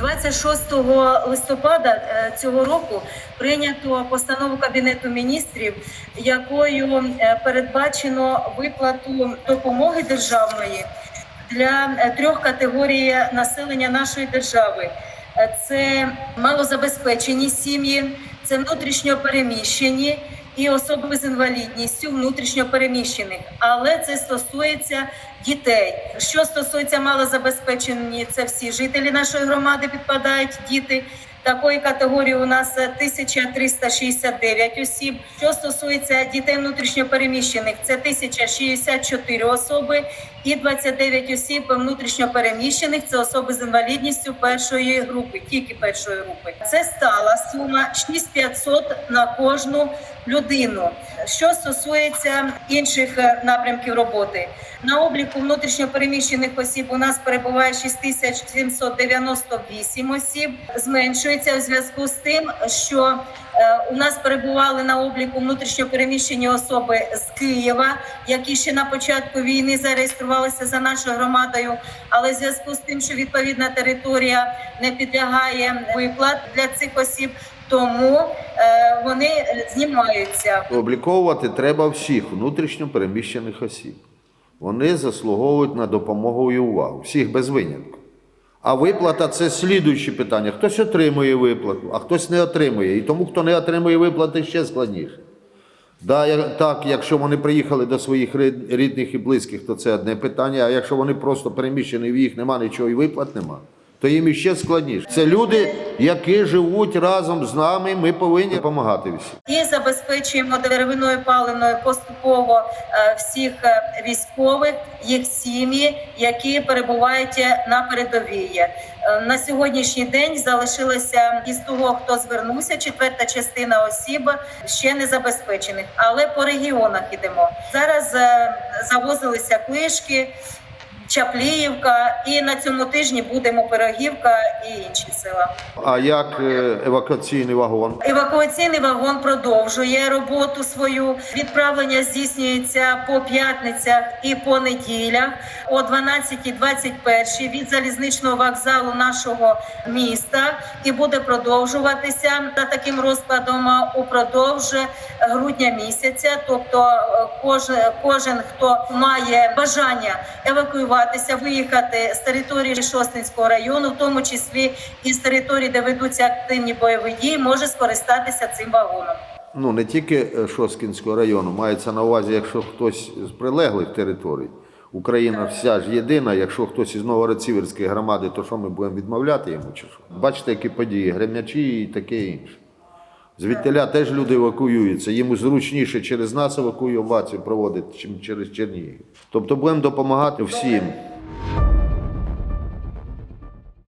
26 листопада е, цього року прийнято постанову Кабінету міністрів, якою е, передбачено виплату допомоги державної для е, трьох категорій населення нашої держави. Це малозабезпечені сім'ї, це внутрішньо переміщені і особи з інвалідністю внутрішньо переміщених. Але це стосується дітей. Що стосується малозабезпечені, це всі жителі нашої громади підпадають діти. Такої категорії у нас е, 1369 осіб. Що стосується дітей внутрішньопереміщених, це 1064 особи і 29 осіб внутрішньопереміщених. Це особи з інвалідністю першої групи, тільки першої групи. Це стала сума 6500 на кожну людину. Що стосується інших е, напрямків роботи, на обліку внутрішньопереміщених осіб у нас перебуває 6798 осіб. Зменшується у зв'язку з тим, що е, у нас перебували на обліку внутрішньопереміщені особи з Києва, які ще на початку війни зареєструвалися за нашою громадою. Але в зв'язку з тим, що відповідна територія не підлягає виплат для цих осіб, тому е, вони знімаються. Обліковувати треба всіх внутрішньо переміщених осіб. Вони заслуговують на допомогу і увагу, всіх без винятку. А виплата це слідуюче питання. Хтось отримує виплату, а хтось не отримує. І тому, хто не отримує виплати, ще складніше. Так, якщо вони приїхали до своїх рідних і близьких, то це одне питання. А якщо вони просто переміщені, в їх нема нічого і виплат нема, то їм іще складніше. Це люди, які живуть разом з нами, ми повинні допомагати всім. і забезпечуємо деревиною паливною поступово е, всіх е, військових, їх сім'ї, які перебувають на передовій. Е, На сьогоднішній день залишилося із того, хто звернувся, четверта частина осіб ще не забезпечених, але по регіонах ідемо. Зараз завозилися книжки. Чапліївка, і на цьому тижні будемо Пирогівка і інші села. А як е, евакуаційний вагон? Евакуаційний вагон продовжує роботу свою. Відправлення здійснюється по п'ятницях і по неділях о 12.21 від залізничного вокзалу нашого міста і буде продовжуватися за таким розкладом упродовж грудня місяця. Тобто, е, кожен, кожен хто має бажання евакуюватися, виїхати з території Шостинського району, в тому числі і з території, де ведуться активні бойові дії, може скористатися цим вагоном. Ну не тільки е, Шоскінського району, мається на увазі, якщо хтось з прилеглих територій. Україна вся ж єдина. Якщо хтось із Новгород-Сіверської громади, то що ми будемо відмовляти йому? Чи що? Бачите, які події, гремячі і таке інше. Звідтиля теж люди евакуюються. Їм зручніше через нас евакуювати проводити, чим через Чернігів. Тобто будемо допомагати всім.